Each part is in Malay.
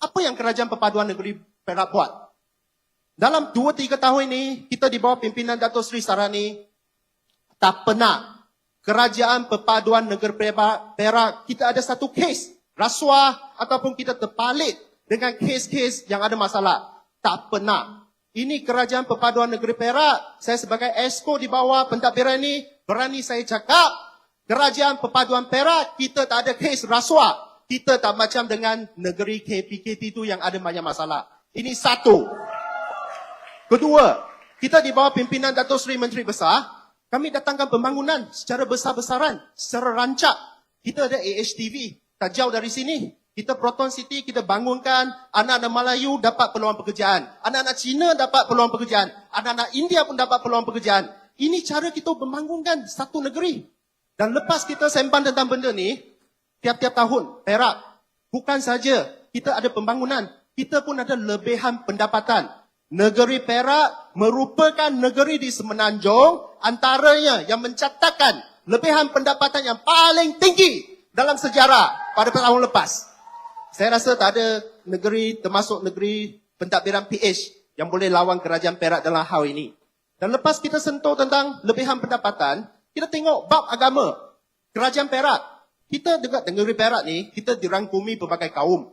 Apa yang kerajaan perpaduan negeri Perak buat? Dalam 2-3 tahun ini, kita di bawah pimpinan Dato' Sri Sarani, tak pernah kerajaan perpaduan negeri Perak, kita ada satu kes rasuah ataupun kita terpalit dengan kes-kes yang ada masalah. Tak pernah. Ini kerajaan perpaduan negeri Perak. Saya sebagai esko di bawah pentadbiran ini, berani saya cakap, kerajaan perpaduan Perak, kita tak ada kes rasuah. Kita tak macam dengan negeri KPKT itu yang ada banyak masalah. Ini satu. Kedua, kita di bawah pimpinan Datuk Seri Menteri Besar, kami datangkan pembangunan secara besar-besaran, secara rancak. Kita ada AHTV, tak jauh dari sini. Kita Proton City, kita bangunkan anak-anak Melayu dapat peluang pekerjaan. Anak-anak Cina dapat peluang pekerjaan. Anak-anak India pun dapat peluang pekerjaan. Ini cara kita membangunkan satu negeri. Dan lepas kita sembang tentang benda ni, tiap-tiap tahun, Perak, bukan saja kita ada pembangunan, kita pun ada lebihan pendapatan. Negeri Perak merupakan negeri di Semenanjung antaranya yang mencatatkan lebihan pendapatan yang paling tinggi dalam sejarah pada tahun lepas. Saya rasa tak ada negeri termasuk negeri pentadbiran PH yang boleh lawan kerajaan Perak dalam hal ini. Dan lepas kita sentuh tentang lebihan pendapatan, kita tengok bab agama. Kerajaan Perak. Kita dekat negeri Perak ni, kita dirangkumi pelbagai kaum.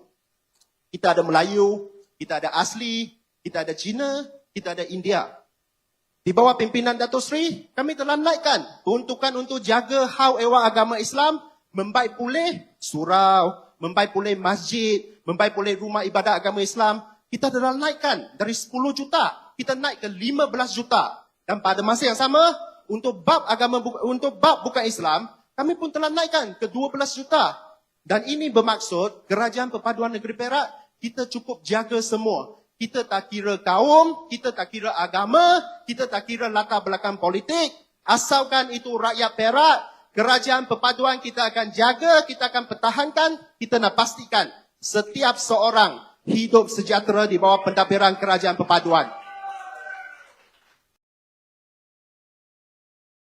Kita ada Melayu, kita ada asli, kita ada Cina, kita ada India. Di bawah pimpinan Dato' Sri, kami telah naikkan peruntukan untuk jaga hal ehwal agama Islam, membaik pulih surau, membaik pulih masjid, membaik pulih rumah ibadat agama Islam, kita telah naikkan dari 10 juta, kita naik ke 15 juta. Dan pada masa yang sama, untuk bab agama untuk bab bukan Islam, kami pun telah naikkan ke 12 juta. Dan ini bermaksud kerajaan perpaduan negeri Perak, kita cukup jaga semua. Kita tak kira kaum, kita tak kira agama, kita tak kira latar belakang politik. Asalkan itu rakyat Perak, kerajaan perpaduan kita akan jaga, kita akan pertahankan, kita nak pastikan setiap seorang hidup sejahtera di bawah pentadbiran kerajaan perpaduan.